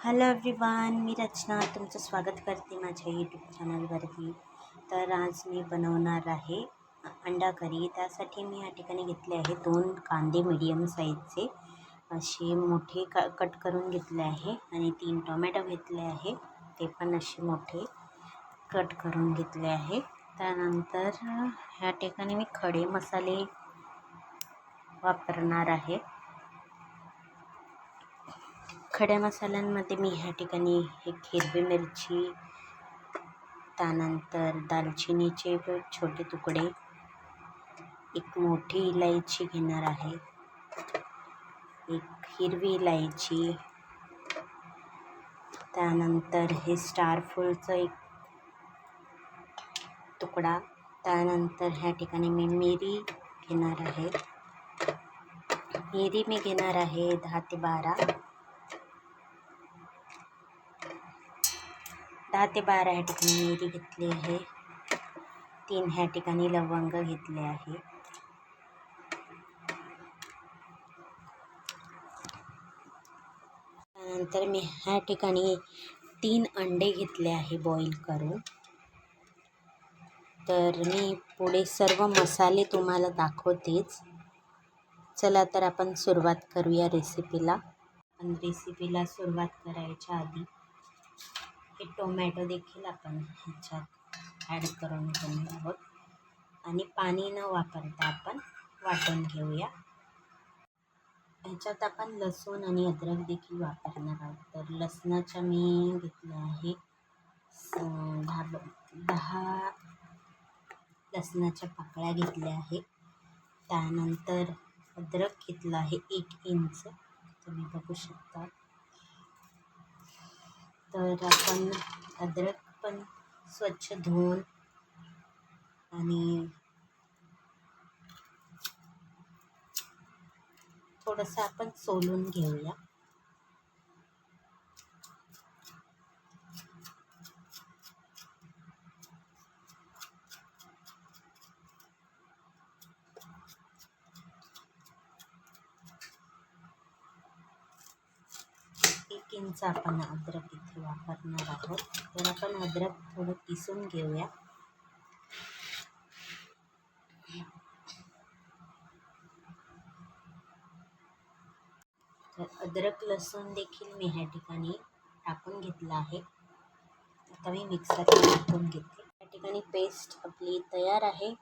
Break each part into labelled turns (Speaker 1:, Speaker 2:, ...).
Speaker 1: Hello everyone मी रचना. तुमचं स्वागत करते माझ्या यूट्यूब चॅनलवरती तर आज मी बनवणार आहे अंडा करी. त्यासाठी मी या ठिकाणी घेतले आहे दोन कांदे मीडियम साईजचे असे मोठे क कट करून घेतले आहे आणि तीन टोमॅटो घेतले आहे. ते पण असे मोठे कट करून घेतले आहे. त्यानंतर ह्या ठिकाणी मी खडे मसाले वापरणार आहे. खड्या मसाल्यांमध्ये मी ह्या ठिकाणी एक हिरवी मिरची त्यानंतर दालचिनीचे छोटे तुकडे एक मोठी इलायची घेणार आहे एक हिरवी इलायची त्यानंतर हे स्टार फूलचं एक तुकडा त्यानंतर ह्या ठिकाणी मी मिरी घेणार आहे. मिरी मी घेणार आहे दहा ते बारा. दहा ते बारा ह्या ठिकाणी मिरी घेतली आहे. तीन ह्या ठिकाणी लवंग घेतले आहे. त्यानंतर मी ह्या ठिकाणी तीन अंडे घेतले आहे बॉईल करून. तर मी पुढे सर्व मसाले तुम्हाला दाखवतेच. चला तर आपण सुरुवात करूया रेसिपीला पण रेसिपीला सुरुवात करायच्या आधी हे टोमॅटो देखील आपण ह्याच्यात ॲड करून घेणार आहोत. आणि पाणी न वापरता आपण वाटून घेऊया. ह्याच्यात आपण लसूण आणि अद्रक देखील वापरणार आहोत. तर लसणाच्या मी घेतल्या आहे. दहा दहा लसणाच्या पाकळ्या घेतल्या आहे. त्यानंतर अद्रक घेतलं आहे एक इंच. तुम्ही बघू शकता. तर आपण अद्रक पण स्वच्छ धुवून आणि थोडंसं आपण सोलून घेऊया. याचा आपण अद्रक इथे वापरणार आहोत. तर आपण अद्रक थोडं किसून घेऊया. तर अद्रक लसूण देखील मी ह्या ठिकाणी टाकून घेतला आहे. आता मी मिक्सरला टाकून घेते. या ठिकाणी पेस्ट आपली तयार आहे.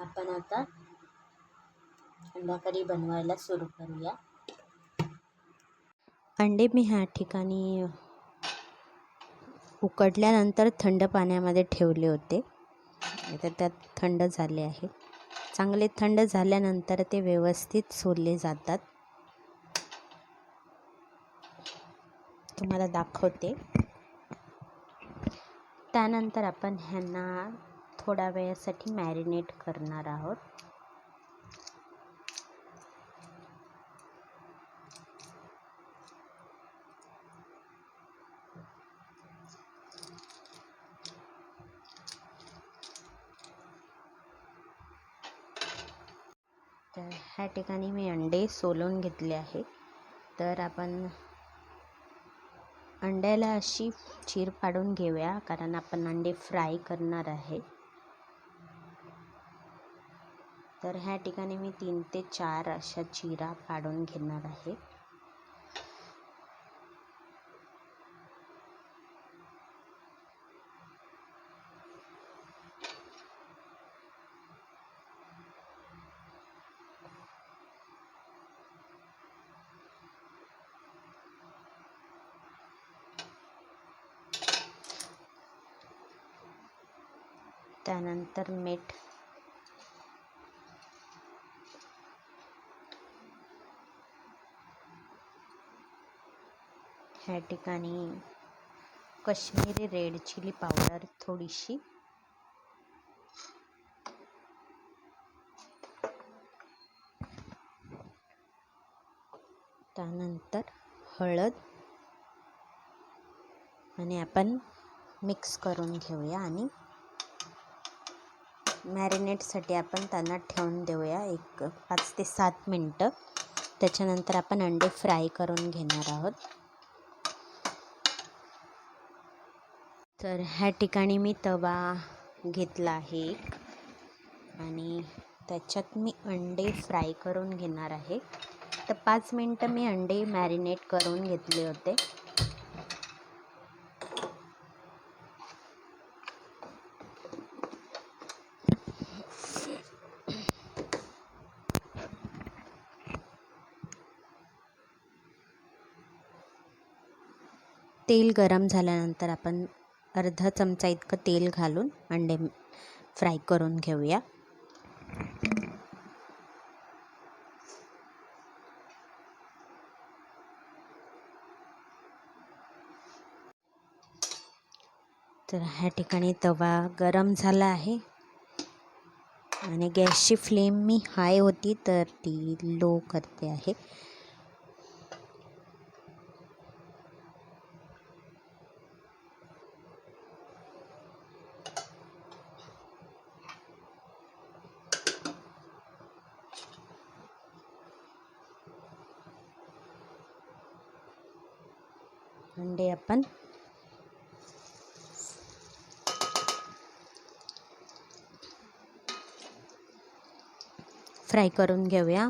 Speaker 1: आपण आता अंडा करी बनवायला सुरू करूया. अंडे मी ह्या ठिकाणी उकडल्यानंतर थंड पाण्यामध्ये ठेवले होते. तर त्यात थंड झाले आहे. चांगले थंड झाल्यानंतर ते व्यवस्थित सोलले जातात. तुम्हाला दाखवते. त्यानंतर आपण ह्यांना थोड्या वेळासाठी मॅरिनेट करणार आहोत तर ह्या ठिकाणी मी अंडे सोलून घेतले आहे तर आपण अंड्याला अशी चीर पाडून घेऊया कारण आपण अंडे फ्राय करणार आहे. तर ह्या ठिकाणी मी तीन ते चार अशा चिरा पाडून घेणार आहे. त्यानंतर मीठ. ह्या ठिकाणी कश्मीरी रेड चिली पावडर थोडीशी. त्यानंतर हळद. आणि आपण मिक्स करून घेऊया आणि मॅरिनेटसाठी आपण त्यांना ठेवून देऊया एक पाच ते सात मिनटं. त्याच्यानंतर आपण अंडे फ्राय करून घेणार आहोत. तर ह्या ठिकाणी मी तवा घेतला आहे. आणि त्याच्यात मी अंडे फ्राय करून घेणार आहे. तर पाच मिनटं मी अंडे मॅरिनेट करून घेतले होते. तेल गरम झाल्यानंतर आपण अर्धा चमचा इतकं तेल घालून अंडे फ्राय करून घेऊया. तर ह्या ठिकाणी तवा गरम झाला आहे. आणि गॅसची फ्लेम मी हाय होती तर ती लो करते आहे. अंडे आपण. फ्राय करून घेऊया.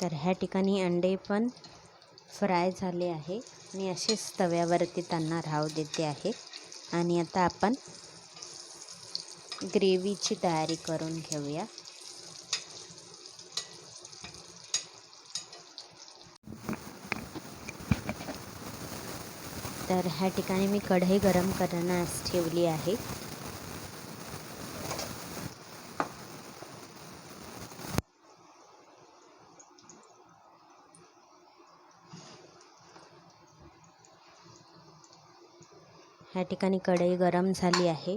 Speaker 1: तर ह्या ठिकाणी अंडे पण फ्राय झाले आहे. मी असेच तव्यावरती त्यांना राहू देते आहे. आणि आता आपण ग्रेव्हीची तयारी करून घेऊया. तर ह्या ठिकाणी मी कढई गरम करण्यास ठेवली आहे. ह्या ठिकाणी कढई गरम झाली आहे.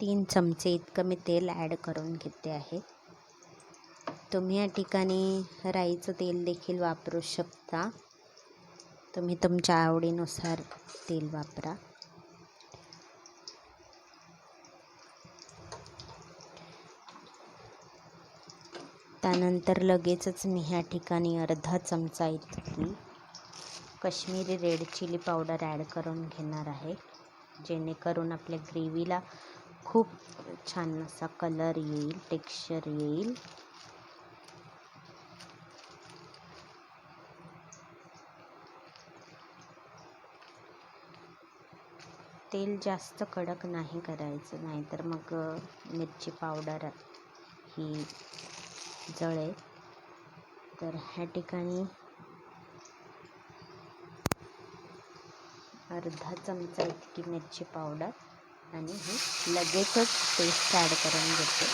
Speaker 1: तीन चमचे इतकं मी तेल ॲड करून घेते आहे. तुम्ही या ठिकाणी राईचं तेल देखील वापरू शकता. तुम्ही तुमच्या आवडीनुसार तेल वापरा. त्यानंतर लगेचच मी ह्या ठिकाणी अर्धा चमचा इतकी Kashmiri red chilli powder add करून घेणार आहे जेणेकरून आपल्या ग्रेव्हीला खूप छान असा कलर येईल टेक्स्चर येईल. तेल जास्त कडक नाही करायचं नाहीतर मग मिरची पावडर ही जळेल. तर ह्या ठिकाणी अर्धा चमचा इतकी मिरची पावडर आणि हे लगेचच पेस्ट ॲड करून घेते.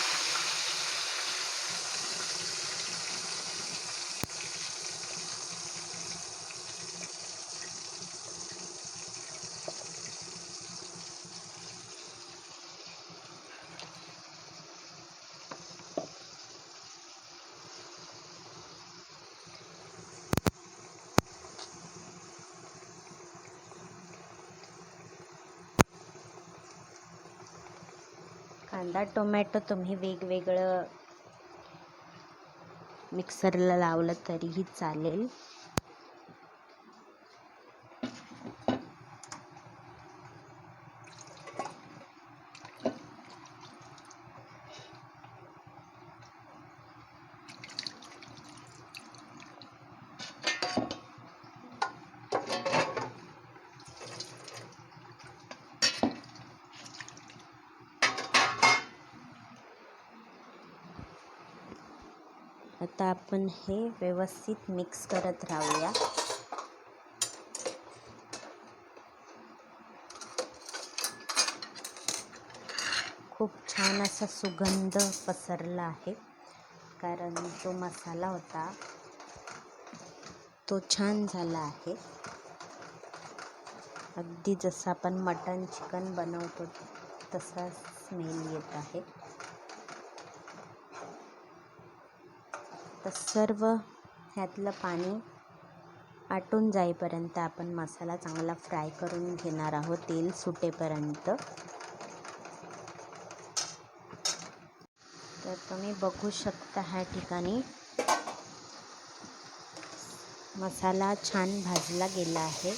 Speaker 1: कांदा टोमॅटो तुम्ही वेगवेगळं मिक्सरला लावलं तरीही चालेल. आता आपण हे व्यवस्थित मिक्स करत राहूया. खूप छान असा सुगंध पसरला आहे कारण जो मसाला होता तो छान झाला आहे. अगदी जसं आपण मटन चिकन बनवतो तसा स्मेल येत आहे. तर सर्व ह्यातलं पाणी आटून जाईपर्यंत आपण मसाला चांगला फ्राय करून घेणार आहोत तेल सुटेपर्यंत. तर तुम्ही बघू शकता ह्या ठिकाणी मसाला छान भाजला गेला आहे.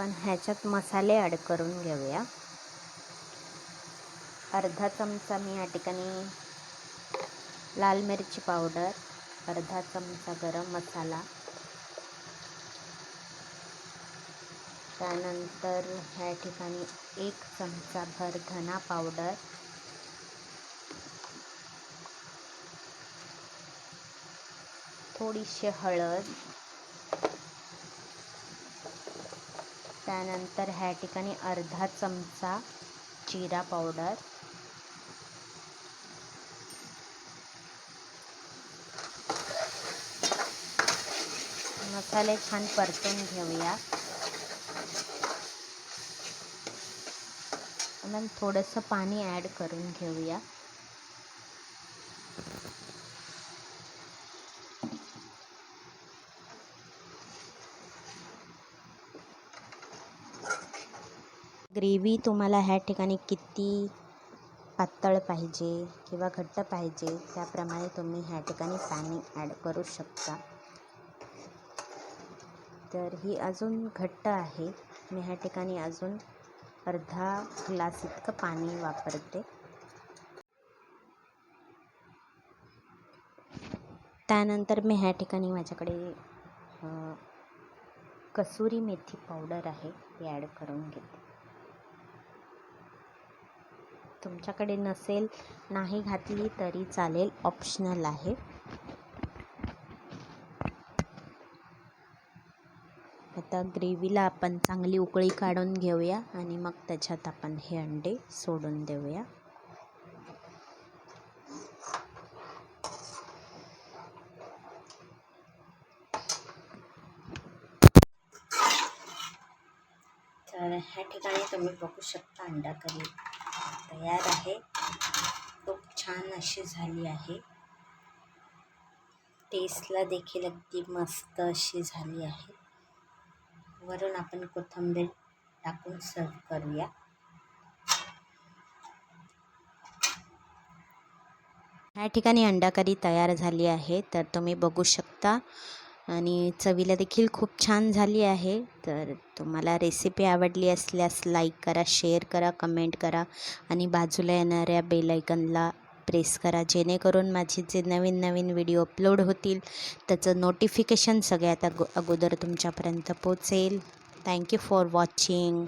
Speaker 1: आपण ह्याच्यात मसाले ॲड करून घेऊया. अर्धा चमचा मी या ठिकाणी लाल मिरची पावडर अर्धा चमचा गरम मसाला. त्यानंतर ह्या ठिकाणी एक चमचा भर धना पावडर. थोडीशी हळद. त्यानंतर ह्या ठिकाणी अर्धा चमचा जिरा पावडर. मसाले छान परतून घेऊया. आणि थोडंसं पाणी ॲड करून घेऊया. ग्रेव्ही तुम्हाला ह्या ठिकाणी किती पातळ पाहिजे किंवा घट्ट पाहिजे त्याप्रमाणे तुम्ही ह्या ठिकाणी पाणी ॲड करू शकता. तर ही अजून घट्ट आहे. मी ह्या ठिकाणी अजून अर्धा ग्लास इतकं पाणी वापरते. त्यानंतर मी ह्या ठिकाणी माझ्याकडे कसुरी मेथी पावडर आहे ती ॲड करून घेते. तुमच्याकडे नसेल नाही घातली तरी चालेल. ऑप्शनल आहे. आता ग्रेव्हीला आपण चांगली उकळी काढून घेऊया आणि मग त्याच्यात आपण हे अंडे सोडून देऊया. तर ह्या ठिकाणी तुम्ही बघू शकता अंडा करी तयार आहे. खूप छान अशी झाली आहे. टेस्टला देखील अगदी मस्त अशी झाली आहे. वरून आपण कोथिंबीर टाकून सर्व करूया. ह्या ठिकाणी अंडा करी तयार झाली आहे तर तुम्ही बघू शकता. आणि चवीला देखील खूप छान झाली आहे. तर तुम्हाला रेसिपी आवडली असल्यास लाईक करा शेअर करा कमेंट करा आणि बाजूला येणाऱ्या बेलायकनला प्रेस करा. जेणेकरून माझे जे नवीन नवीन व्हिडिओ अपलोड होतील त्याचं नोटिफिकेशन सगळ्यात अगो अगोदर तुमच्यापर्यंत पोचेल थँक्यू फॉर वॉचिंग